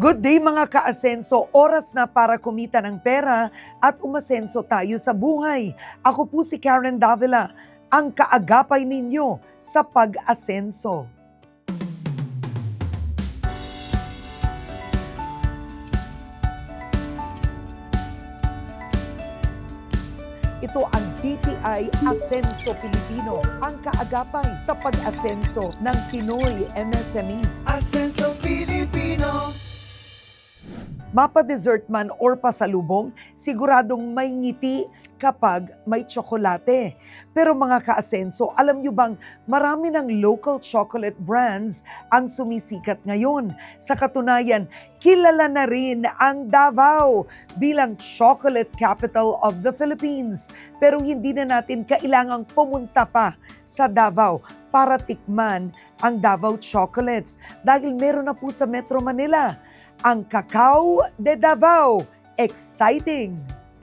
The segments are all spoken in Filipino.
Good day mga kaasenso, oras na para kumita ng pera at umasenso tayo sa buhay. Ako po si Karen Davila, ang kaagapay ninyo sa pag-asenso. Ito ang DTI Asenso Pilipino, ang kaagapay sa pag-asenso ng Pinoy MSMEs. Asenso Pilipino Mapa-dessert man or pasalubong, siguradong may ngiti kapag may tsokolate. Pero mga kaasenso, alam nyo bang marami ng local chocolate brands ang sumisikat ngayon? Sa katunayan, kilala na rin ang Davao bilang chocolate capital of the Philippines. Pero hindi na natin kailangang pumunta pa sa Davao para tikman ang Davao chocolates dahil meron na po sa Metro Manila ang Cacao de Davao. Exciting!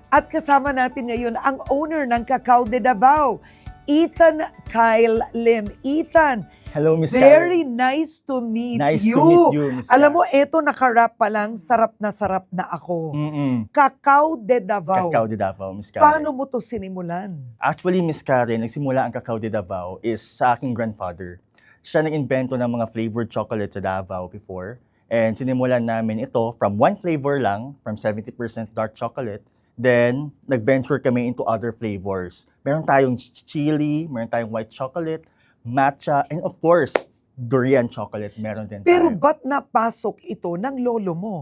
At kasama natin ngayon ang owner ng Cacao de Davao, Ethan Kyle Lim. Ethan, Hello, Miss very nice to meet Nice you. to meet you, Miss Alam mo, eto nakarap pa lang, sarap na sarap na ako. Mm-mm. Cacao de Davao. Cacao de Davao, Miss Karen. Paano mo to sinimulan? Actually, Miss Karen, nagsimula ang Cacao de Davao is sa aking grandfather. Siya nag-invento ng mga flavored chocolate sa Davao before. And sinimulan namin ito from one flavor lang, from 70% dark chocolate. Then, nag-venture kami into other flavors. Meron tayong ch- chili, meron tayong white chocolate, matcha, and of course, durian chocolate meron din Pero tayo. ba't napasok ito ng lolo mo?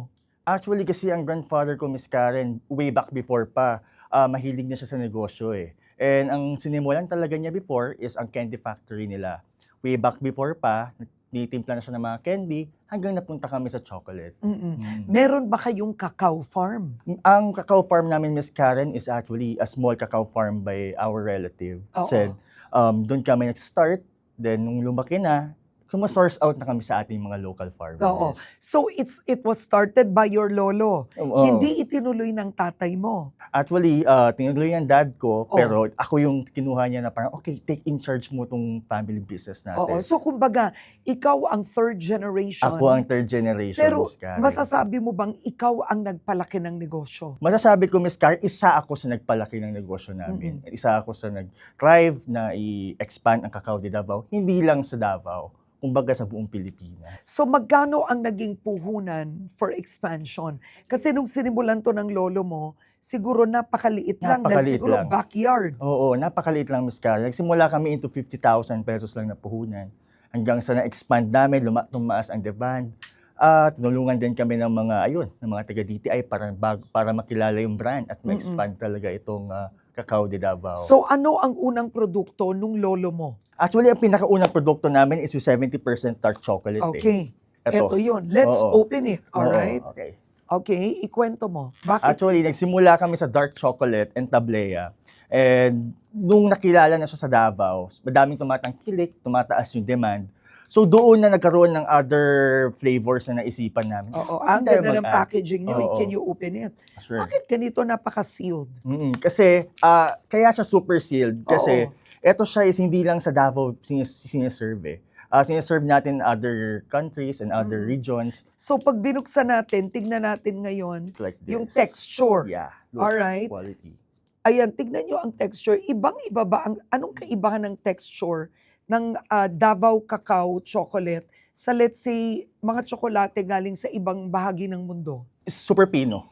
Actually, kasi ang grandfather ko, Miss Karen, way back before pa, ah, mahilig na siya sa negosyo eh. And ang sinimulan talaga niya before is ang candy factory nila. Way back before pa, nitimpla na siya ng mga candy hanggang napunta kami sa chocolate. Mm-mm. Mm. Meron ba kayong cacao farm? Ang cacao farm namin, Miss Karen, is actually a small cacao farm by our relative. Oo. Said, um, doon kami nag-start. Then, nung lumaki na, sumasource out na kami sa ating mga local farmers. Oo. So it's it was started by your lolo. Oo. Hindi itinuloy ng tatay mo. Actually, uh, tinuloy ng dad ko, Oh. pero ako yung kinuha niya na parang, okay, take in charge mo tong family business natin. Oo. So kumbaga, ikaw ang third generation. ako ang third generation, Pero Miss Karen. masasabi mo bang ikaw ang nagpalaki ng negosyo? Masasabi ko, Miss Karen, isa ako sa nagpalaki ng negosyo namin. Isa ako sa nag-thrive na i-expand ang Cacao de Davao, hindi lang sa Davao, kumbaga sa buong Pilipinas. So magkano ang naging puhunan for expansion? Kasi nung sinimulan to ng lolo mo, siguro napakaliit lang dahil Napakaliit siguro lang. backyard. Oo, napakaliit lang, Miss Karen. Nagsimula kami into 50,000 pesos lang na puhunan. Hanggang sa na-expand namin, luma- tumaas ang demand. At tinulungan din kami ng mga, ayun, ng mga taga-DTI para, bag, para makilala yung brand at ma-expand talaga itong ah, Cacao de Davao. So ano ang unang produkto nung lolo mo? Actually, ang pinakaunang produkto namin is yung 70% dark chocolate. Eh. Okay. Ito. Ito yun. Let's Oo. open it. Oo, Alright? okay. Okay, ikwento mo. Bakit? Actually, nagsimula kami sa dark chocolate and tablea. And nung nakilala na siya sa Davao, madaming tumatangkilik, tumataas yung demand. So doon na nagkaroon ng other flavors na naisipan namin. Oo, ang tayo ganda ng mag-add? packaging nyo. Oo. Can you open it? Sure. Bakit ganito napaka-sealed? Mm-mm. Kasi ah, kaya siya super sealed kasi Oo. Eto siya is hindi lang sa Davao sinis- siniserve eh. Ah, siniserve natin other countries and other Mm. regions So pag binuksan natin, tignan natin ngayon. It's like this. Yung texture. Yeah. look, Alright. Quality. Ayan, tignan nyo ang texture. Ibang-iba ba? Ang, anong kaibahan ng texture ng ah, Davao Cacao Chocolate sa let's say mga tsokolate galing sa ibang bahagi ng mundo? Super Pino.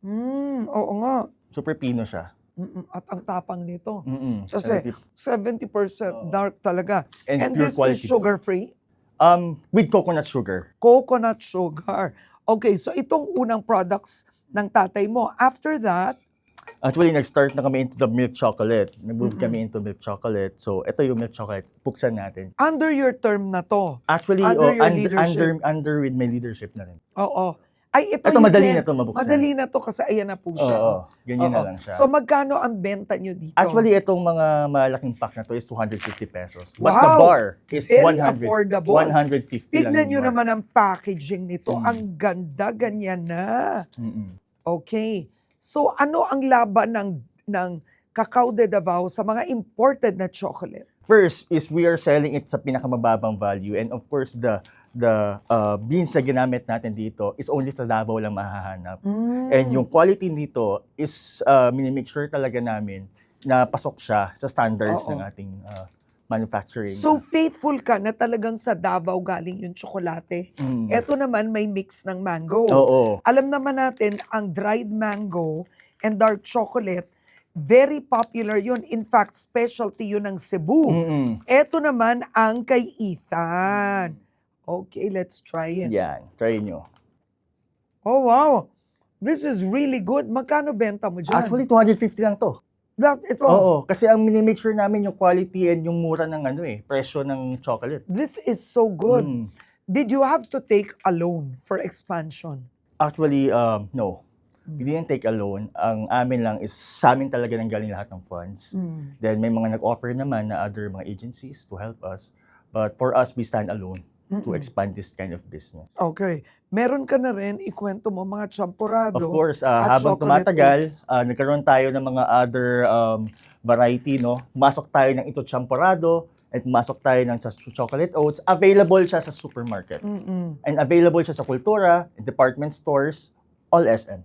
Hmm, oo nga. Super Pino siya. At ang tapang nito. Mm-mm. Kasi, 70% Oo. dark talaga. and, And pure this quality. is sugar-free? Um, with coconut sugar. Coconut sugar. Okay, so itong unang products ng tatay mo. After that, Actually, nag-start na kami into the milk chocolate. Nag-move kami into milk chocolate. So, ito yung milk chocolate. Buksan natin. under your term na to, Actually, Under oh, your under, leadership. under, under with my leadership na rin. oo. Ay, ito, Ito, madali din. na to mabuksan. Madali na to kasi ayan na po siya. oo. ganyan na Oo. lang siya. So magkano ang benta nyo dito? Actually, itong mga malaking pack na to is 250 pesos. But the Wow! bar is Very 100, affordable. 150 lang Tignan yung nyo bar. naman ang packaging nito. Mm. Ang ganda, ganyan na. Mm-mm. Okay. So ano ang laban ng ng Cacao de Davao sa mga imported na chocolate? First is we are selling it sa pinakamababang value and of course the the uh, beans na ginamit natin dito is only sa Davao lang mahahanap. Mm. And yung quality nito is uh, minimake sure talaga namin na pasok siya sa standards Oo. ng ating uh, manufacturing. So faithful ka na talagang sa Davao galing yung tsokolate. Mm. Ito naman may mix ng mango. Oo. Alam naman natin ang dried mango and dark chocolate, very popular yun. In fact, specialty yun ng Cebu. Mm-mm. Ito naman ang kay Ethan. Okay, let's try it. Yan, try nyo. Oh, wow. This is really good. Magkano benta mo dyan? Actually, 250 lang to. That, ito, Oo, kasi ang minimake sure namin yung quality and yung mura ng ano eh, presyo ng chocolate. this is so good. Mm. Did you have to take a loan for expansion? Actually, um, no. We didn't take a loan. Ang amin lang is sa amin talaga nang galing lahat ng funds. Mm. Then may mga nag-offer naman na other mga agencies to help us. But for us, we stand alone to Mm-mm. expand this kind of business. Okay. Meron ka na rin, ikwento mo mga champurado. Of course, uh, habang tumatagal, uh, nagkaroon tayo ng mga other um, variety, no? Pumasok tayo ng ito champorado, at pumasok tayo ng sa chocolate oats. Available siya sa supermarket. Mm-mm. And available siya sa kultura, department stores, all SM.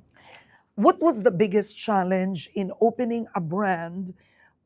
What was the biggest challenge in opening a brand?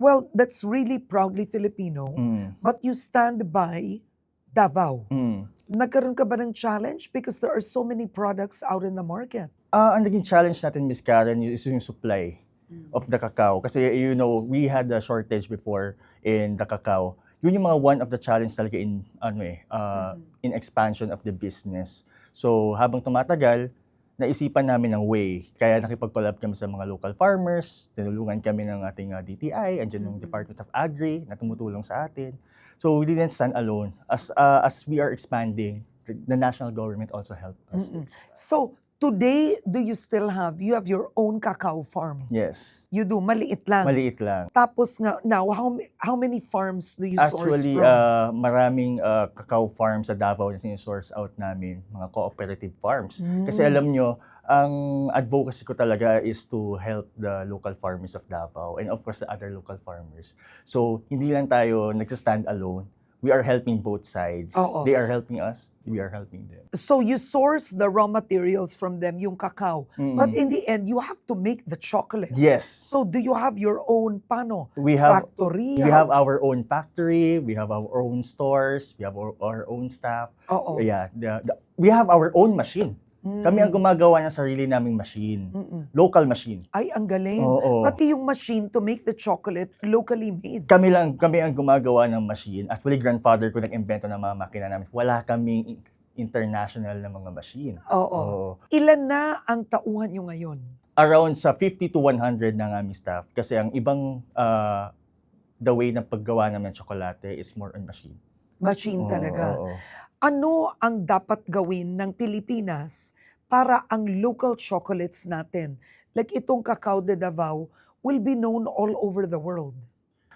Well, that's really proudly Filipino, Mm. but you stand by Davao. Mm. Nagkaroon ka ba ng challenge? Because there are so many products out in the market. Ah, ang naging challenge natin, Miss Karen, is yung supply of the cacao. Kasi, you know, we had a shortage before in the cacao. Yun yung mga one of the challenge talaga in, ano eh, uh, in expansion of the business. So, habang tumatagal, naisipan namin ng way. Kaya nakipag-collab kami sa mga local farmers, tinulungan kami ng ating uh, DTI, andyan yung Mhm. Department of Agri na tumutulong sa atin. So, we didn't stand alone. As, uh, as we are expanding, the, national government also helped us. Mm-mm. So, today, do you still have, you have your own cacao farm? Yes. You do, maliit lang. Maliit lang. Tapos nga, now, how, how many farms do you source Actually, from? uh, maraming uh, cacao farms sa Davao na sinisource out namin, mga cooperative farms. Kasi Mm. alam nyo, ang advocacy ko talaga is to help the local farmers of Davao and of course the other local farmers. So, hindi lang tayo nagsa-stand alone. We are helping both sides. Oo. They are helping us, we are helping them. So, you source the raw materials from them, yung cacao. But Mm. in the end, you have to make the chocolate. yes, So, do you have your own pano? we have Factory? we have our own factory, we have our own stores, we have our, our own staff. Oo. Yeah, the- the- we have our own machine. Kami ang Mm. gumagawa ng sarili naming machine. Mm-mm. Local machine. Ay, ang galing. Oo. Pati yung machine to make the chocolate locally made. Kami lang, kami ang gumagawa ng machine. Actually, grandfather ko nag-invento ng mga makina namin. Wala kaming international na mga machine. Oo. Oo. Ilan na ang tauhan nyo ngayon? Around sa 50 to 100 ng aming staff. Kasi ang ibang uh, the way ng paggawa namin ng tsokolate is more on machine. Machine Oo, talaga. oo. Ano ang dapat gawin ng Pilipinas para ang local chocolates natin, like itong Cacao de Davao, will be known all over the world?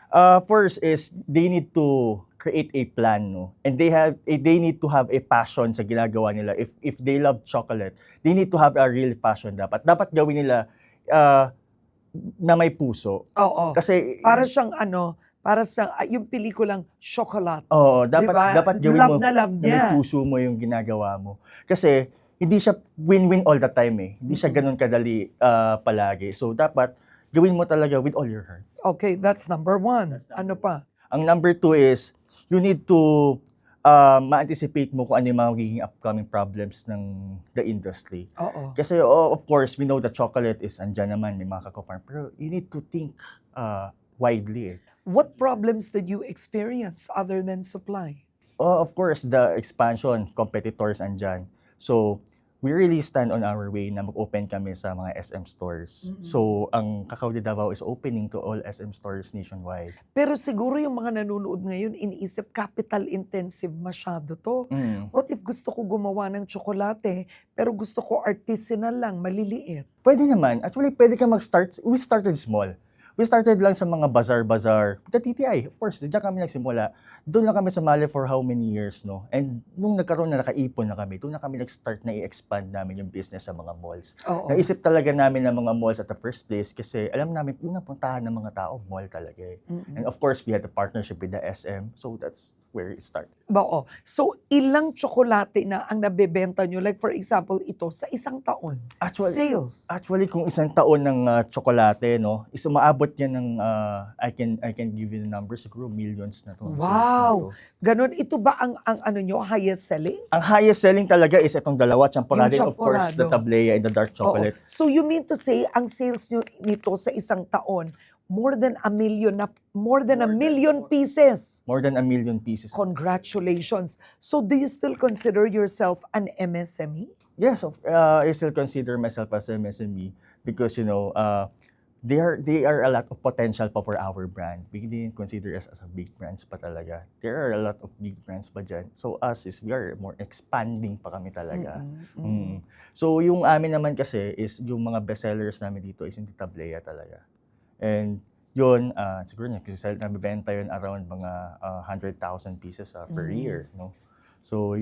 Uh, first is they need to create a plan, no? And they have eh, they need to have a passion sa ginagawa nila. If if they love chocolate, they need to have a real passion dapat. Dapat gawin nila uh, na may puso. Oo. Kasi Para siyang ano, para sa ah, yung pelikulang Chocolate. Oo, dapat Diba? dapat gawin love mo na love na niya. puso mo yung ginagawa mo. Kasi hindi siya win-win all the time eh. Hindi siya Mhm. ganun kadali ah, palagi. So dapat gawin mo talaga with all your heart. Okay, that's number one. That's number Ano pa? Ang number two is you need to uh, ma-anticipate mo kung ano yung mga magiging upcoming problems ng the industry. Oo. Kasi oh, of course, we know that chocolate is andyan naman, may mga kakao farm. Pero you need to think uh, widely eh. What problems did you experience other than supply? Oh, of course, the expansion, competitors andyan. So, we really stand on our way na mag-open kami sa mga SM stores. Mm-mm. So, ang Cacao de Davao is opening to all SM stores nationwide. Pero siguro yung mga nanonood ngayon, iniisip capital intensive masyado to. Mm. What if gusto ko gumawa ng tsokolate, pero gusto ko artisanal lang, maliliit? Pwede naman. Actually, pwede ka mag-start. We started small. We started lang sa mga bazaar-bazaar. The TTI, of course, diyan kami nagsimula. Doon lang kami sumali for how many years, no? And nung nagkaroon na nakaipon na kami, doon na kami nag-start na i-expand namin yung business sa mga malls. Oo. Naisip talaga namin ng mga malls at the first place kasi alam namin, unang puntahan ng mga tao, mall talaga eh. Mm-mm. And of course, we had a partnership with the SM. So that's where it started. Oo. So, ilang tsokolate na ang nabebenta nyo? Like, for example, ito, sa isang taon. Actually, Sales. Actually, kung isang taon ng ah, tsokolate, no, is umaabot yan ng, ah, I can I can give you the numbers, siguro millions na to. sales na Wow! to. Ganon, ito ba ang, ang ano nyo, highest selling? Ang highest selling talaga is itong dalawa, champorado, of course, the tablea and the dark chocolate. Oo. So, you mean to say, ang sales nyo nito sa isang taon, more than a million na, more than a More than- million pieces. More than a million pieces. Congratulations. So, do you still consider yourself an MSME? Yes, of, uh, I still consider myself as an MSME because, you know, uh, they are they are a lot of potential pa for our brand. We didn't consider us as a big brands pa talaga. There are a lot of big brands pa dyan. So us is we are more expanding pa kami talaga. Mm-mm, mm. Mm. So yung amin naman kasi is yung mga bestsellers namin dito is yung Tablea talaga. And yun, uh, siguro nagsisell, nabibenta yun around mga uh, 100,000 pieces uh, per Mm. year. No? So,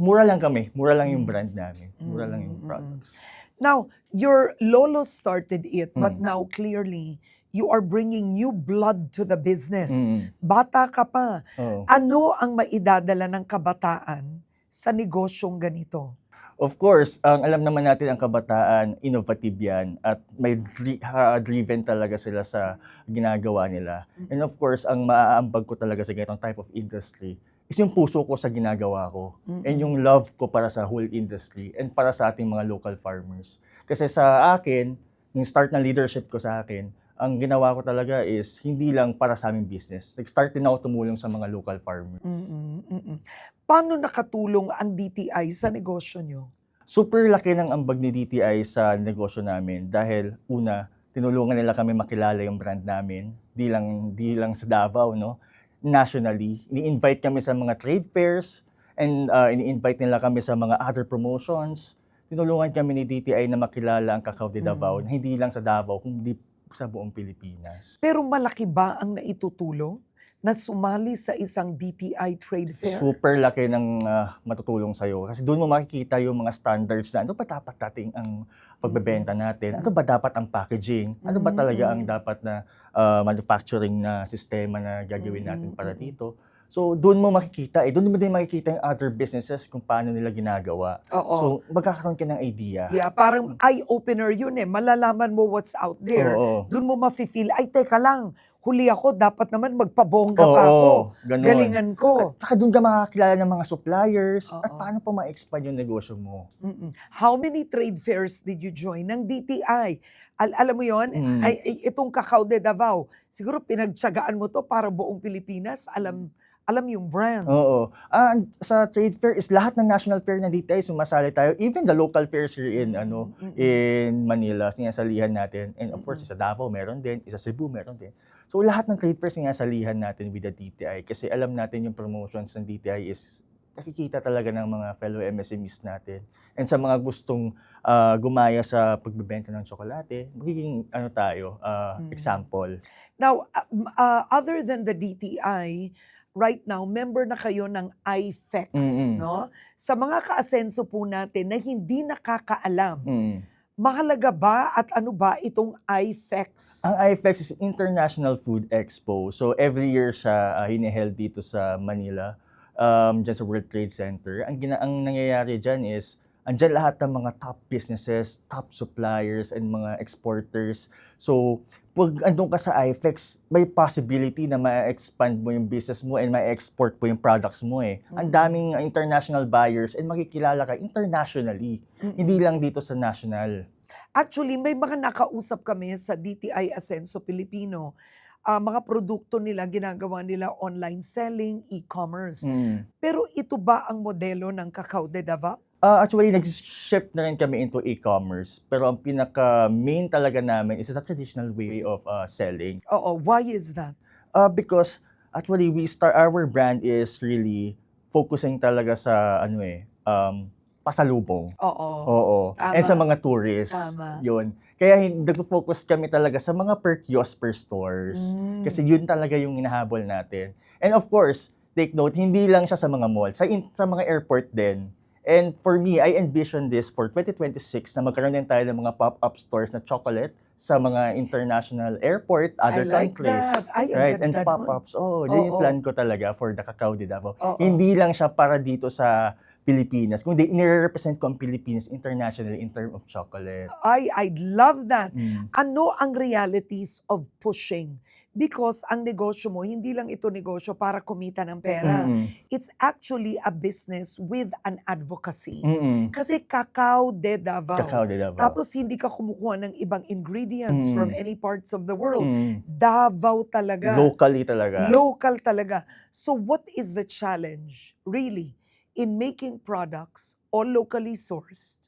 mura lang kami. Mura lang yung Mm. brand namin. Mura lang yung Mm, mm, products. Now, your lolo started it, but Mm. now clearly, you are bringing new blood to the business. Mm. Bata ka pa. Oo. Ano ang maidadala ng kabataan sa negosyong ganito? Of course, ang alam naman natin ang kabataan, innovative yan at may dri- ha- driven talaga sila sa ginagawa nila. And of course, ang maaambag ko talaga sa ganitong type of industry is yung puso ko sa ginagawa ko and yung love ko para sa whole industry and para sa ating mga local farmers. Kasi sa akin, yung start na leadership ko sa akin, ang ginawa ko talaga is hindi lang para sa aming business. Nag-start din ako tumulong sa mga local farmers. Mm-mm, mm-mm. Paano nakatulong ang DTI sa negosyo nyo? super laki ng ambag ni DTI sa negosyo namin dahil una, tinulungan nila kami makilala yung brand namin, di lang, di lang sa Davao, no? nationally. Ini-invite kami sa mga trade fairs and uh, ini-invite nila kami sa mga other promotions. Tinulungan kami ni DTI na makilala ang Cacao de Davao, Mm. hindi lang sa Davao, kundi sa buong Pilipinas. Pero malaki ba ang naitutulong na sumali sa isang DTI trade fair? super laki ng ah, matutulong sa'yo. Kasi doon mo makikita yung mga standards na ano ba dapat nating ang pagbebenta natin? Ano ba dapat ang packaging? Ano ba talaga ang Mm. dapat na ah, manufacturing na sistema na gagawin natin Mm, para mm, mm. dito? So, doon mo makikita eh. Doon mo din makikita yung other businesses kung paano nila ginagawa. Oo. So, magkakaroon ka ng idea. yeah, parang eye-opener yun eh. Malalaman mo what's out there. Oo. Doon mo mafe-feel, ay teka lang, huli ako, dapat naman magpabongga Oo, pa ako. ganun. Galingan ko. At saka doon ka makakilala ng mga suppliers at Oo. paano pa ma-expand yung negosyo mo. Mm-mm. How many trade fairs did you join ng DTI? Al- alam mo yon Mm. ay, ay, itong Cacao de Davao, siguro pinagtsagaan mo to para buong Pilipinas, alam alam yung brand. Oo. Ah, sa trade fair is lahat ng national fair na dito ay sumasali tayo. Even the local fairs here in ano Mm-mm. in Manila, sinasalihan natin. And of course, Mm-mm. sa Davao meron din, sa Cebu meron din. So lahat ng trade fairs sinasalihan natin with the DTI kasi alam natin yung promotions ng DTI is nakikita talaga ng mga fellow MSMEs natin. And sa mga gustong ah, gumaya sa pagbebenta ng tsokolate, magiging ano tayo, ah, Mm. example. Now, uh, uh, other than the DTI, right now, member na kayo ng IFEX, Mm-mm. no? Sa mga kaasenso po natin na hindi nakakaalam, Mm. mahalaga ba at ano ba itong IFEX? Ang IFEX is International Food Expo. So every year siya uh, hiniheld dito sa Manila, um, dyan sa World Trade Center. Ang, gina- ang nangyayari dyan is, andyan lahat ng mga top businesses, top suppliers, and mga exporters. So, pag andun ka sa IFEX, may possibility na ma-expand mo yung business mo and ma-export mo yung products mo eh. Ang Mm. daming uh, international buyers and makikilala ka internationally, Mm-mm. hindi lang dito sa national. Actually, may mga nakausap kami sa DTI Asenso Pilipino. Ah, mga produkto nila, ginagawa nila online selling, e-commerce. Mm. Pero ito ba ang modelo ng Cacao de Davao? Uh, actually, nag-shift na rin kami into e-commerce. Pero ang pinaka-main talaga namin is a traditional way of uh, selling. Oo, why is that? Uh, because actually, we start our brand is really focusing talaga sa ano eh, um, pasalubong. Oo. Oo. Tama. And sa mga tourists. Tama. Yun. Kaya nagpo-focus kami talaga sa mga per kiosk per stores. Mm. Kasi yun talaga yung hinahabol natin. And of course, take note, hindi lang siya sa mga mall, sa, in- sa mga airport din. And for me, I envision this for 2026 na magkaroon din tayo ng mga pop-up stores na chocolate sa mga international airport, other I like countries. that. Ay, Right, and pop-ups. Oh, yun yung plan ko talaga for the Cacao de Davao. Oo. Hindi lang siya para dito sa Pilipinas, kundi nire-represent ko ang Pilipinas internationally in terms of chocolate. Ay, I love that. Mm. Ano ang realities of pushing? Because ang negosyo mo, hindi lang ito negosyo para kumita ng pera. Mm-mm. It's actually a business with an advocacy. Mm-mm. Kasi Cacao de Davao. Cacao de Davao. Tapos hindi ka kumukuha ng ibang ingredients Mm. from any parts of the world. Mm. Davao talaga. Locally talaga. Local talaga. So what is the challenge really in making products all locally sourced?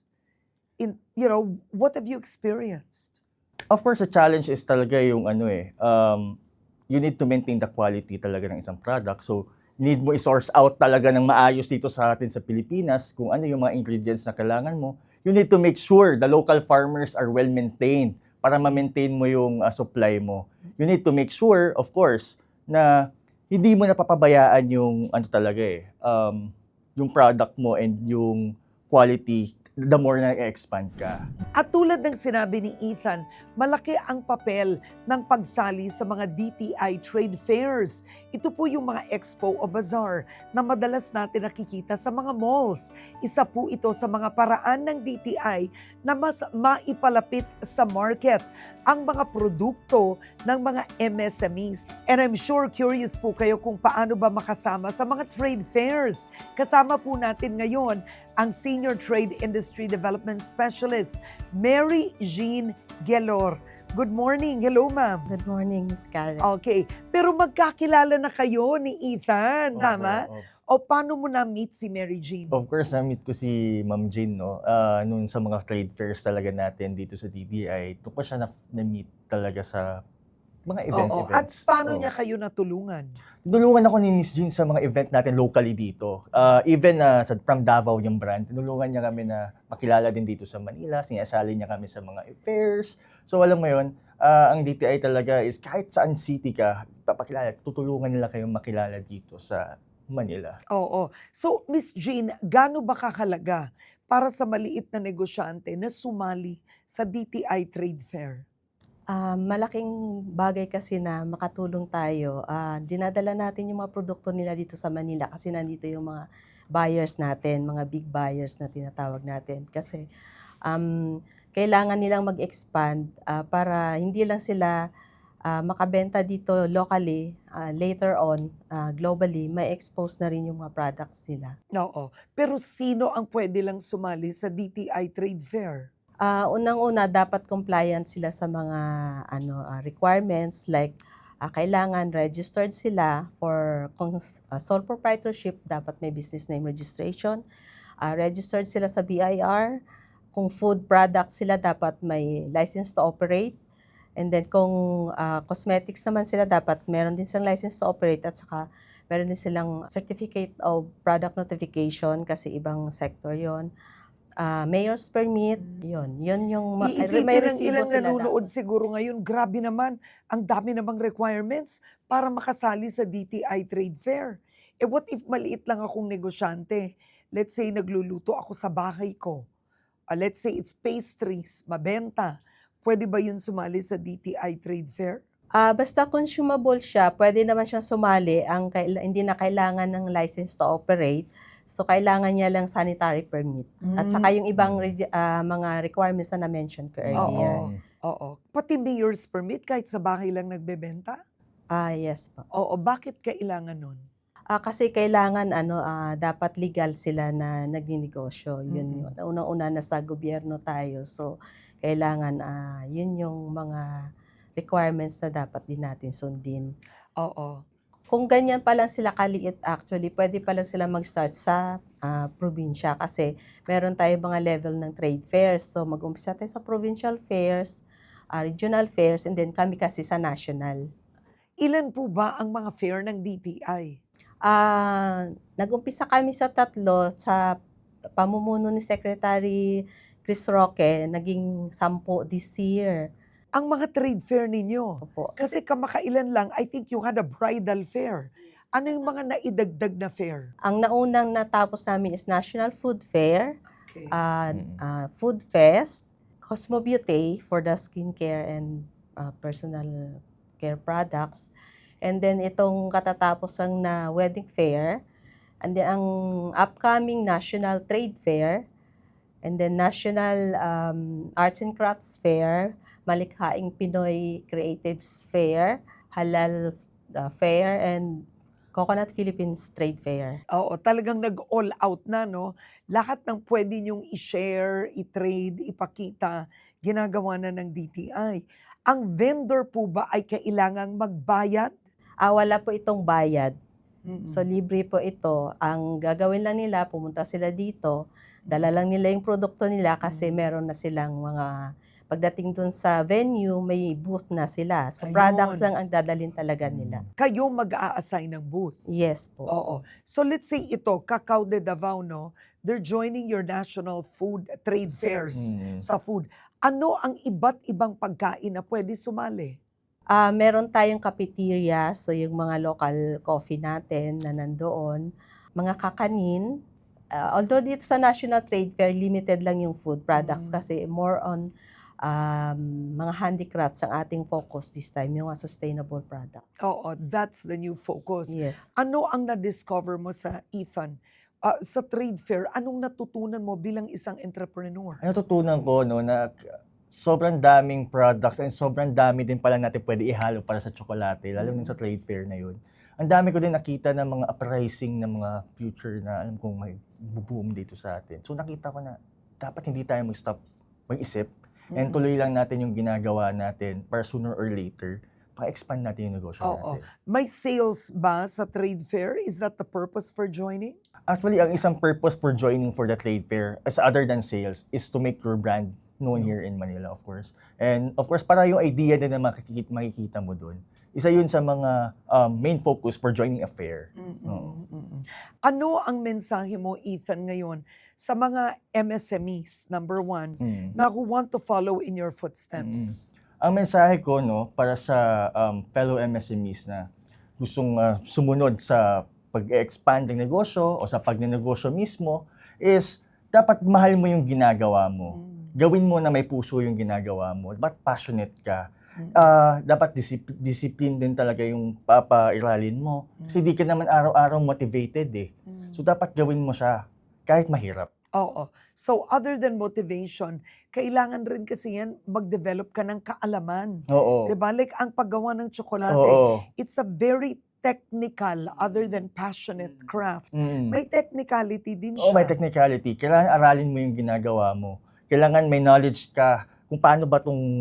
In you know, what have you experienced? Of course, the challenge is talaga yung ano eh, um, you need to maintain the quality talaga ng isang product. So, need mo i-source out talaga ng maayos dito sa atin sa Pilipinas kung ano yung mga ingredients na kailangan mo. You need to make sure the local farmers are well maintained para ma-maintain mo yung uh, supply mo. You need to make sure, of course, na hindi mo napapabayaan yung ano talaga eh, um, yung product mo and yung quality the more na expand ka. At tulad ng sinabi ni Ethan, malaki ang papel ng pagsali sa mga DTI trade fairs. Ito po yung mga expo o bazaar na madalas natin nakikita sa mga malls. Isa po ito sa mga paraan ng DTI na mas maipalapit sa market ang mga produkto ng mga MSMEs. And I'm sure curious po kayo kung paano ba makasama sa mga trade fairs. Kasama po natin ngayon ang Senior Trade Industry Development Specialist, Mary Jean Gelor. Good morning. Hello, ma'am. Good morning, Miss Karen. Okay. Pero magkakilala na kayo ni Ethan, tama? Opo, opo. O paano mo na-meet si Mary Jean? Of course, na-meet ko si Ma'am Jean, no? Ah, noon sa mga trade fairs talaga natin dito sa DDI, doon ko siya na- na-meet talaga sa mga event Oo. At events. paano Oo. niya kayo natulungan? Tinulungan ako ni Miss Jean sa mga event natin locally dito. Ah, even na sa from Davao yung brand, tinulungan niya kami na makilala din dito sa Manila. Sinasali niya kami sa mga fairs. So alam mo yun, ah, ang DTI talaga is kahit saan city ka, papakilala, tutulungan nila kayong makilala dito sa Manila. Oo. So, Miss Jean, gaano ba kakalaga para sa maliit na negosyante na sumali sa DTI Trade Fair? Ah, malaking bagay kasi na makatulong tayo. Ah, dinadala natin yung mga produkto nila dito sa Manila kasi nandito yung mga buyers natin, mga big buyers na tinatawag natin. Kasi um, kailangan nilang mag-expand ah, para hindi lang sila ah, makabenta dito locally, ah, later on, ah, globally, may expose na rin yung mga products nila. Oo. Pero sino ang pwede lang sumali sa DTI Trade Fair? Ah, unang-una dapat compliant sila sa mga ano ah, requirements like ah, kailangan registered sila for ah, sole proprietorship dapat may business name registration. Ah, registered sila sa BIR. Kung food products sila dapat may license to operate. And then kung ah, cosmetics naman sila dapat meron din silang license to operate at saka meron din silang certificate of product notification kasi ibang sector 'yon ah mayor's permit, yun. Yun yung ma- Iisipin may ng resibo ilang sila nanonood siguro ngayon, grabe naman, ang dami namang requirements para makasali sa DTI Trade Fair. Eh what if maliit lang akong negosyante? Let's say nagluluto ako sa bahay ko. Ah, let's say it's pastries, mabenta. Pwede ba yun sumali sa DTI Trade Fair? Ah, basta consumable siya, pwede naman siyang sumali. Ang kaila- hindi na kailangan ng license to operate. So kailangan niya lang sanitary permit. At saka Mm, yung ibang ah, mga requirements na na-mention ko earlier. Oo. Oo. Pati mayor's permit kahit sa bahay lang nagbebenta? Ah, yes po. Oo. Bakit kailangan nun? Ah, kasi kailangan ano ah, dapat legal sila na nagninegosyo. Yun Mm-mm. yun. Unang-una nasa gobyerno tayo. So kailangan ah, yun yung mga requirements na dapat din natin sundin. Oo. Kung ganyan pa lang sila kaliit actually, pwede pa lang sila mag-start sa ah, probinsya kasi meron tayo mga level ng trade fairs. So mag-umpisa tayo sa provincial fairs, ah, regional fairs, and then kami kasi sa national. Ilan po ba ang mga fair ng DTI? Ah, nag-umpisa kami sa tatlo sa pamumuno ni Secretary Chris Roque, naging sampo this year. Ang mga trade fair ninyo, Opo. kasi kamakailan lang, I think you had a bridal fair. Ano yung mga naidagdag na fair? Ang naunang natapos namin is National Food Fair, Okay. uh, uh, Food Fest, Cosmo Beauty for the skincare and uh, personal care products. And then itong katatapos ang na wedding fair. And then ang upcoming National Trade Fair. And then National um, Arts and Crafts Fair, Malikhaing Pinoy Creatives Fair, Halal uh, Fair, and Coconut Philippines Trade Fair. Oo, talagang nag-all out na, no? Lahat ng pwede niyong i-share, i-trade, ipakita, ginagawa na ng DTI. Ang vendor po ba ay kailangang magbayad? Ah, wala po itong bayad. Mm-mm. So, libre po ito. Ang gagawin lang nila, pumunta sila dito, dala lang nila yung produkto nila kasi Mm. meron na silang mga, pagdating dun sa venue, may booth na sila. So, Ayun. products lang ang dadalhin talaga nila. Kayo mag-a-assign ng booth. Yes po. Oo. So let's say ito, Cacao de Davao, no? They're joining your national food trade fairs Mm. sa food. Ano ang iba't ibang pagkain na pwede sumali? Ah, meron tayong cafeteria, so yung mga local coffee natin na nandoon, mga kakanin. Ah, although dito sa National Trade Fair, limited lang yung food products Mm. kasi more on um, mga handicrafts ang ating focus this time, yung mga sustainable product. Oo, that's the new focus. Yes. Ano ang na-discover mo sa Ethan? Ah, sa trade fair, anong natutunan mo bilang isang entrepreneur? Ang natutunan ko no na sobrang daming products and sobrang dami din pala natin pwede ihalo para sa tsokolate, lalo Mm. sa trade fair na yun. Ang dami ko din nakita ng mga uprising ng mga future na alam kong may boom dito sa atin. So nakita ko na dapat hindi tayo mag-stop mag-isip and Mm. tuloy lang natin yung ginagawa natin para sooner or later pa-expand natin yung negosyo Oo. natin. May sales ba sa trade fair? Is that the purpose for joining? Actually, ang isang purpose for joining for the trade fair, as other than sales, is to make your brand known here in Manila, of course. And of course, para yung idea din na makikita, makikita mo doon, isa yun sa mga um, main focus for joining a fair. Mm-mm, Oo. mm-mm. Ano ang mensahe mo, Ethan, ngayon sa mga MSMEs, number one, Mm. na who want to follow in your footsteps? Ang mensahe ko no para sa um, fellow MSMEs na gustong uh, sumunod sa pag-expand ng negosyo o sa pagnenegosyo mismo is dapat mahal mo yung ginagawa mo. Gawin mo na may puso yung ginagawa mo. Dapat passionate ka. Ah, dapat disip- discipline din talaga yung papairalin mo. Kasi di ka naman araw-araw motivated eh. Mm. So dapat gawin mo siya kahit mahirap. Oo. So other than motivation, kailangan rin kasi yan mag-develop ka ng kaalaman. Oo. 'Di ba? Like ang paggawa ng tsokolate, Oo. it's a very technical other than passionate craft. Mm. May technicality din Oo, siya. may technicality. Kailangan aralin mo yung ginagawa mo. Kailangan may knowledge ka kung paano ba itong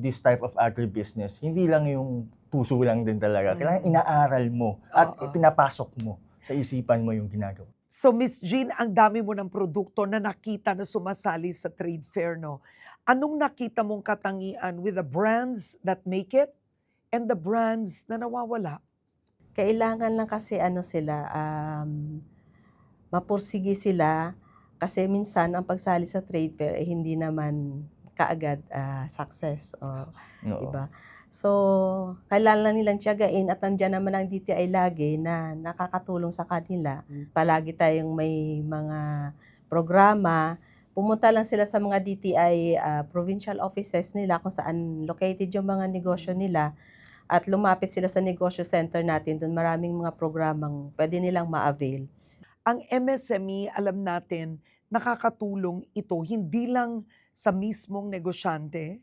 this type of agribusiness. Hindi lang yung puso lang din talaga. Mm. Kailangan inaaral mo at Oo. pinapasok mo sa isipan mo yung ginagawa. So Miss Jean, ang dami mo ng produkto na nakita na sumasali sa trade fair, no? Anong nakita mong katangian with the brands that make it and the brands na nawawala? Kailangan lang kasi ano sila, um, mapursige sila kasi minsan ang pagsali sa trade fair eh, hindi naman kaagad ah, success. O, Oo. Diba? So, kailangan lang nilang tiyagain at nandiyan naman ang DTI lagi na nakakatulong sa kanila. Palagi tayong may mga programa. Pumunta lang sila sa mga DTI ah, provincial offices nila kung saan located yung mga negosyo nila at lumapit sila sa negosyo center natin. Doon maraming mga programang pwede nilang ma-avail. Ang MSME, alam natin, nakakatulong ito hindi lang sa mismong negosyante,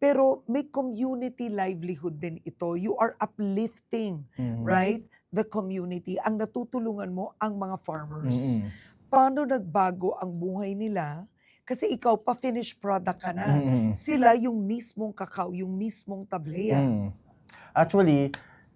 pero may community livelihood din ito. You are uplifting, Mhm. right? The community. Ang natutulungan mo ang mga farmers. Mm-mm. Paano nagbago ang buhay nila? Kasi ikaw pa finished product ka na. Mm-mm. Sila yung mismong kakao, yung mismong tableya. Mm. Actually,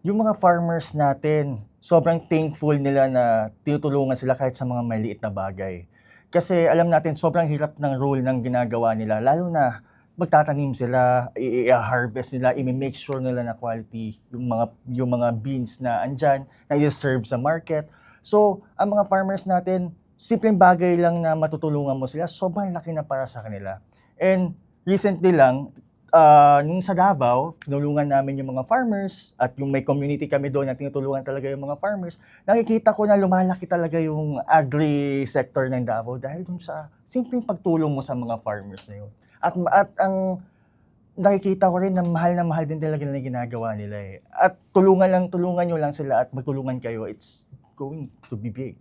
yung mga farmers natin, sobrang thankful nila na tinutulungan sila kahit sa mga maliit na bagay. Kasi alam natin, sobrang hirap ng role ng ginagawa nila, lalo na magtatanim sila, i-harvest nila, i-make sure nila na quality yung mga yung mga beans na andyan, na i-serve sa market. So, ang mga farmers natin, simpleng bagay lang na matutulungan mo sila, sobrang laki na para sa kanila. And recently lang, ah, nung sa Davao, tinulungan namin yung mga farmers at yung may community kami doon na tinutulungan talaga yung mga farmers, nakikita ko na lumalaki talaga yung agri-sector ng Davao dahil dun sa simpleng pagtulong mo sa mga farmers na yun. At, at ang nakikita ko rin na mahal na mahal din talaga na ginagawa nila eh. At tulungan lang, tulungan nyo lang sila at magtulungan kayo, it's going to be big.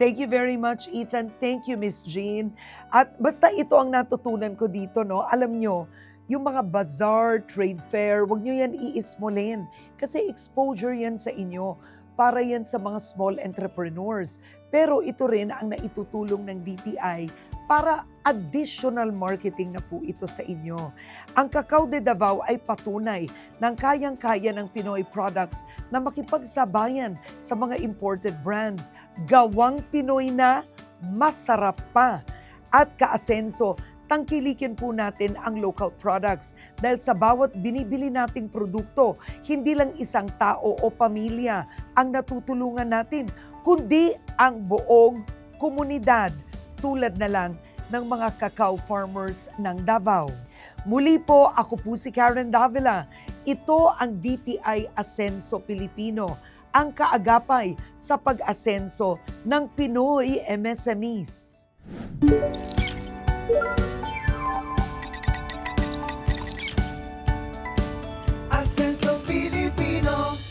Thank you very much, Ethan. Thank you, Miss Jean. At basta ito ang natutunan ko dito, no? Alam nyo, yung mga bazaar, trade fair, wag nyo yan iismolin. Kasi exposure yan sa inyo. Para yan sa mga small entrepreneurs. Pero ito rin ang naitutulong ng DTI para additional marketing na po ito sa inyo. Ang Cacao de Davao ay patunay ng kayang-kaya ng Pinoy products na makipagsabayan sa mga imported brands. Gawang Pinoy na, masarap pa. At kaasenso, tangkilikin po natin ang local products dahil sa bawat binibili nating produkto, hindi lang isang tao o pamilya ang natutulungan natin, kundi ang buong komunidad tulad na lang ng mga cacao farmers ng Davao. Muli po, ako po si Karen Davila. Ito ang DTI Asenso Pilipino, ang kaagapay sa pag-asenso ng Pinoy MSMEs. No.